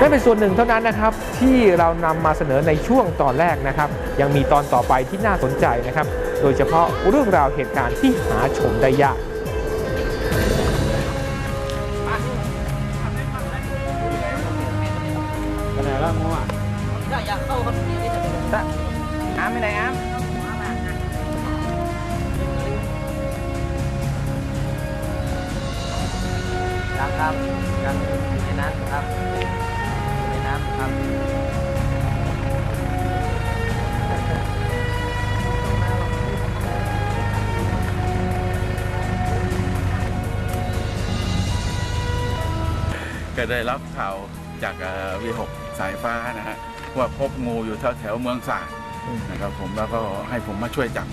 นั่นเป็นส่วนหนึ่งเท่านั้นนะครับที่เรานำมาเสนอในช่วงตอนแรกนะครับ ยังมีตอนต่อไปที่น่าสนใจนะครับ โดยเฉพาะเรื่องราวเหตุการณ์ที่หาชมได้ยากไปไหนล่ะมั่วอยากเข้าคนนี้ได้แต่อ้ามไปไหนอ้ามครับ ได้รับข่าวจากวีหกสายฟ้านะฮะว่าพบงูอยู่แถวแถวเมืองสาดนะครับผมแล้วก็ให้ผมมาช่วยจับ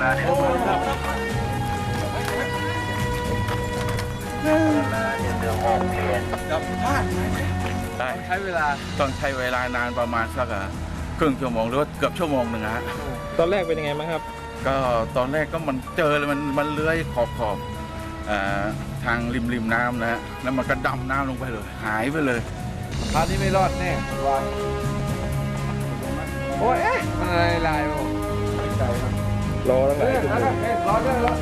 ได้ใช้เวลาต้องใช้เวลานานประมาณสักอะครึ่งชั่วโมงหรือว่าเกือบชั่วโมงหนึ่งนะฮะตอนแรกเป็นยังไงบ้างครับ ก็ตอนแรกก็มันเจอเลยมันมันเลื้อยขอบขอบอ่าทางริมริมน้ำนะฮะแล้วมันก็ดำน้ำลงไปเลย หายไปเลยคราวนี้ไม่รอดแน่วางโอ้ยเอ๊ะมันอะไรลายผมไม่ใจครับ รอตั้งหลายชั่วโมงเอ๊ะรอเลยรอ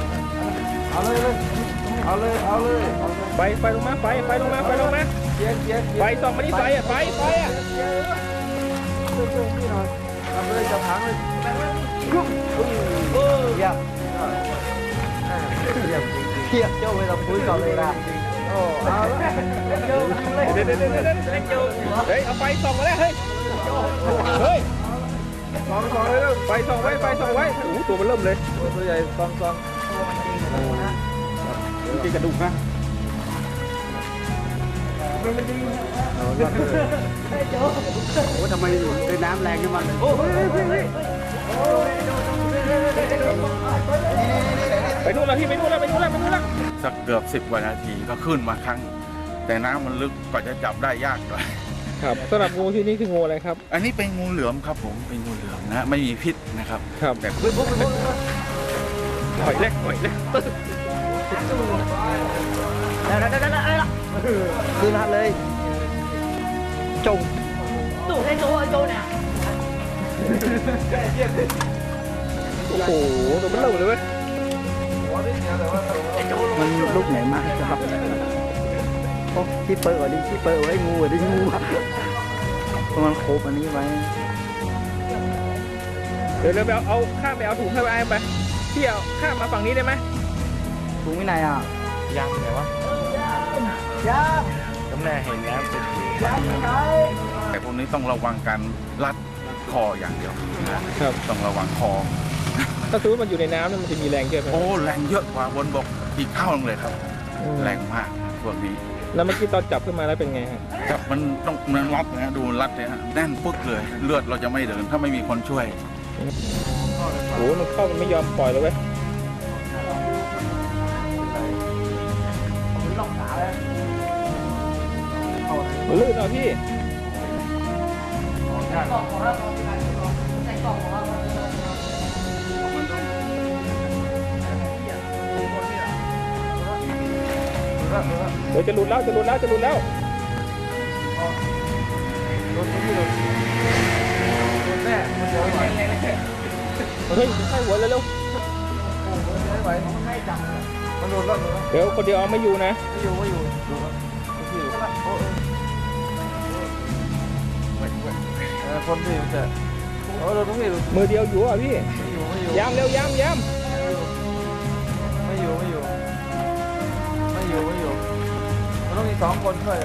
เอาเลยเลยเอาเลยเอาเลยเอาเลยไฟไฟลงมาไฟไฟลงมาไฟลงมาเกียร์เกียร์เกียร์ไฟส่องมาที่ไฟอะไฟไฟอะเกียร์ช่วยช่วยพี่หน่อยทำเลยจับหางเลยยุ่งเยี่ยมเยี่ยมจริงๆเยี่ยมเจ้าเวลาปุ้ยก่อนเลยนะโอ้เอาละเจ้าเลยเดี๋ยวเดี๋ยวเดี๋ยวเดี๋ยวเดี๋ยวเฮ้ยเอาไฟส่องมาแล้วเฮ้ยเฮ้ย สองสองเลยเร็วไฟส่องไว้ไฟส่องไว้โอ้โหตัวมันเริ่มเลยตัวใหญ่สองสองกินกระดูกนะเอาละเลยโอ้ทำไมเป็นน้ำแรงขึ้นมาเลยโอ้ยพี่พี่ไปนู่นแล้วพี่ไปนู่นแล้วไปนู่นแล้วไปนู่นแล้วสักเกือบสิบกว่านาทีก็ขึ้นมาครั้ง แต่น้ำมันลึกกว่าจะจับได้ยากหน่อย ครับสำหรับงูที่นี่คืองูอะไรครับ อันนี้เป็นงูเหลือมครับผมเป็นงูเหลือมนะไม่มีพิษนะครับครับแต่หอยเล็กหอยเล็กได้ได้ได้ได้ละคือนัดเลยตู่ให้โจไอ้โจเนี่ยโอ้โหตัวมันเริ่มเลยเว้ยมันลูกไหนมากครับโอ้ที่เปิดไว้ดิที่เปิดไว้งูไว้ดิงูเพราะมันโคบอันนี้ไว้ เดี๋ยวเราไปเอาเอาข้ามไปเอาถุงให้ไปไอ้ไปพี่เอาข้ามมาฝั่งนี้ได้ไหมถุงวินัยอะยังไหนวะยาน้ำแน่เห็นแล้วสุดยาไหนแต่พวกนี้ต้องระวังการรัดคออย่างเดียวนะครับต้องระวังคอถ้าสมมติมันอยู่ในน้ำเนี่ยมันจะมีแรงเยอะไหมโอ้แรงเยอะกว่าบนบกอีกเท่านึงเลยครับอืมแรงมากพวกนี้ แล้วเมื่อกี้ตอนจับขึ้นมาแล้วเป็นไงฮะครับมันต้องมันรัดนะฮะดูรัดเนี่ยฮะแน่นปึ๊กเลย เลือดเราจะไม่เดินถ้าไม่มีคนช่วยโอ้โหมันเข้ามันไม่ยอมปล่อยเลยเว้ยมันลื่นเอาพี่กล่องของเรา เดี๋ยวจะหลุดแล้วจะหลุดแล้วจะหลุดแล้วรถที่รถรถแม่มันจะไหวเฮ้ยให้หัวเร็วไม่ไหวมันโดนรถเลยๆเดี๋ยวคนเดียวเอาไม่อยู่นะไม่อยู่ไม่อยู่ดูครับที่โอ้เออคนที่มันจะโอ้เราต้องไม่รู้มือเดียวอยู่อะพี่ไม่อยู่ไม่อยู่ย้ำเร็วย้ำย้ไสองคนช่วยเล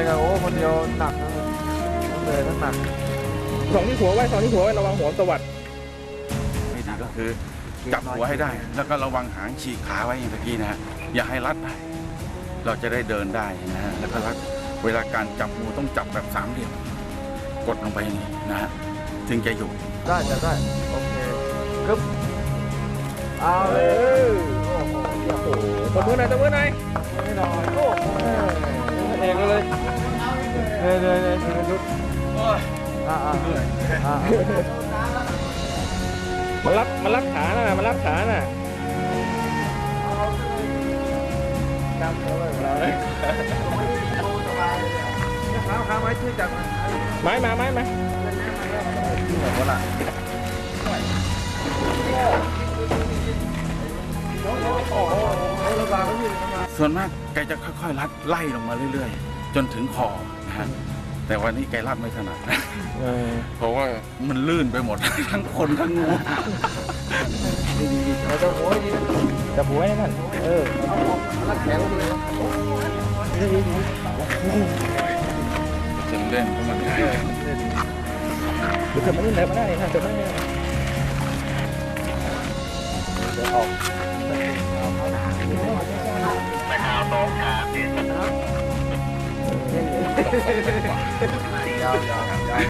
ยครับโอ้คนเดียวหนักนะเลยทั้งหนักำสองที่หัวไว้สองที่หัวไว้ระวังหัวสวัสดไม่ดีก็คือจับหัวให้ได้ แล้วก็ระวังหางฉีกขาไว้อย่างตะกี้นะฮะอย่าให้รัดได้เราจะได้เดินได้นะฮะแล้วก็รัดเวลาการจับงูต้องจับแบบสามเหลี่ยมกดลงไปอย่างนี้นะฮะถึงจะอยู่ได้จะได้โอเคกึ๊บเอาเลยโอ้โห ตบมือหน่อยตบมือหน่อยโอ้เองเลยเลยเลยเลยอ่าอ่าอ่ามารับมารับขาน่ะมารับขาน่ะจำเลยข้าวข้าวไม้มาไม้มาโอ้โห ส่วนมากแกจะค่อยๆ รัดไล่ลงมาเรื่อยๆ จนถึงคอนะฮะแต่วันนี้แกรัดไม่ถนัดเออเพราะว่ามันลื่นไปหมด ทั้งคนทั้งงูจับหัวให้ท่านเออจะเล่นก็มันได้หรือเกิดมันนี่ไหนมาได้ท่านเกิดมันนี่ よかった。